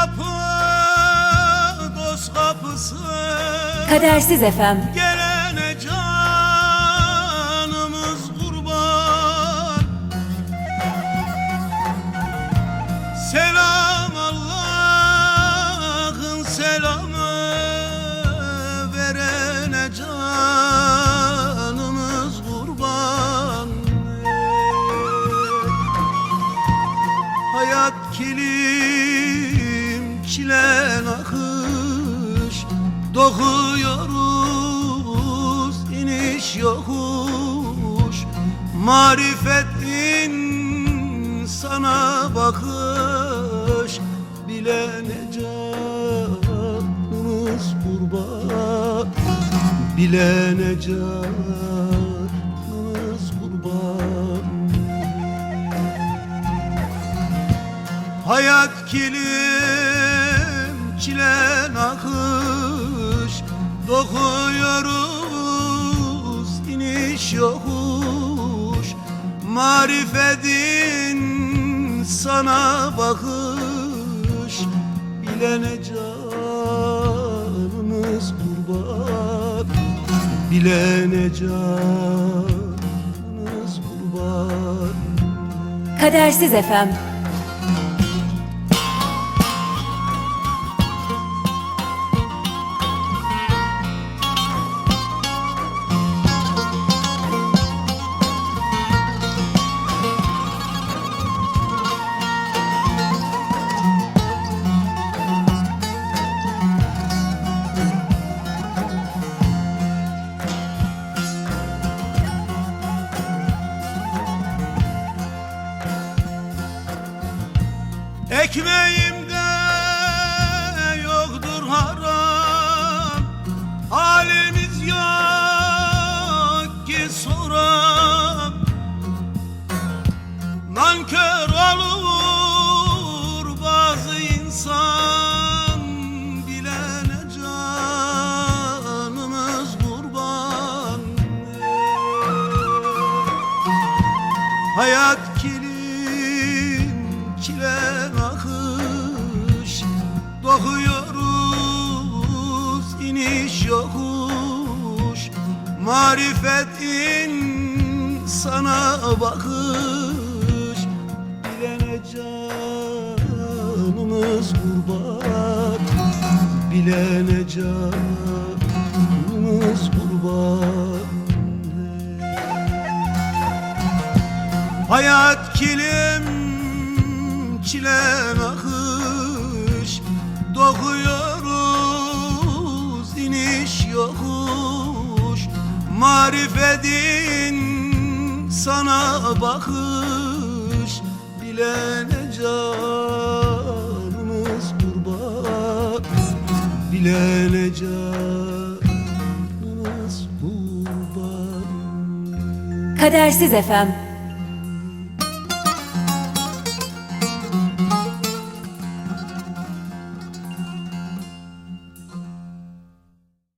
kapı dost kapısı. Kadersiz efem. Gelene canımız kurban. Selam kilim çile nakış Dokuyoruz iniş yokuş. Marifetin sana bakış Bilene canımız kurban Bilene canımız kurban Hayat kilim çile nakış. Dokuyoruz iniş yokuş. Marifetin sana bakış. Bilene canımız kurban. Bilene canımız kurban. Kadersiz FM. Ekmeğimde yoktur haram. Halimiz yok ki soran Nankör olur bazı insan. Bilene canımız kurban. Hayat kilim nakış Dokuyoruz iniş yokuş. Marifetin sana bakış. Bilene canımız kurban. Bilene canımız kurban. Hayat kilim çile Marifetin sana bakış. Bilene canımız kurban. Bilene canımız kurban. Kadersiz FM.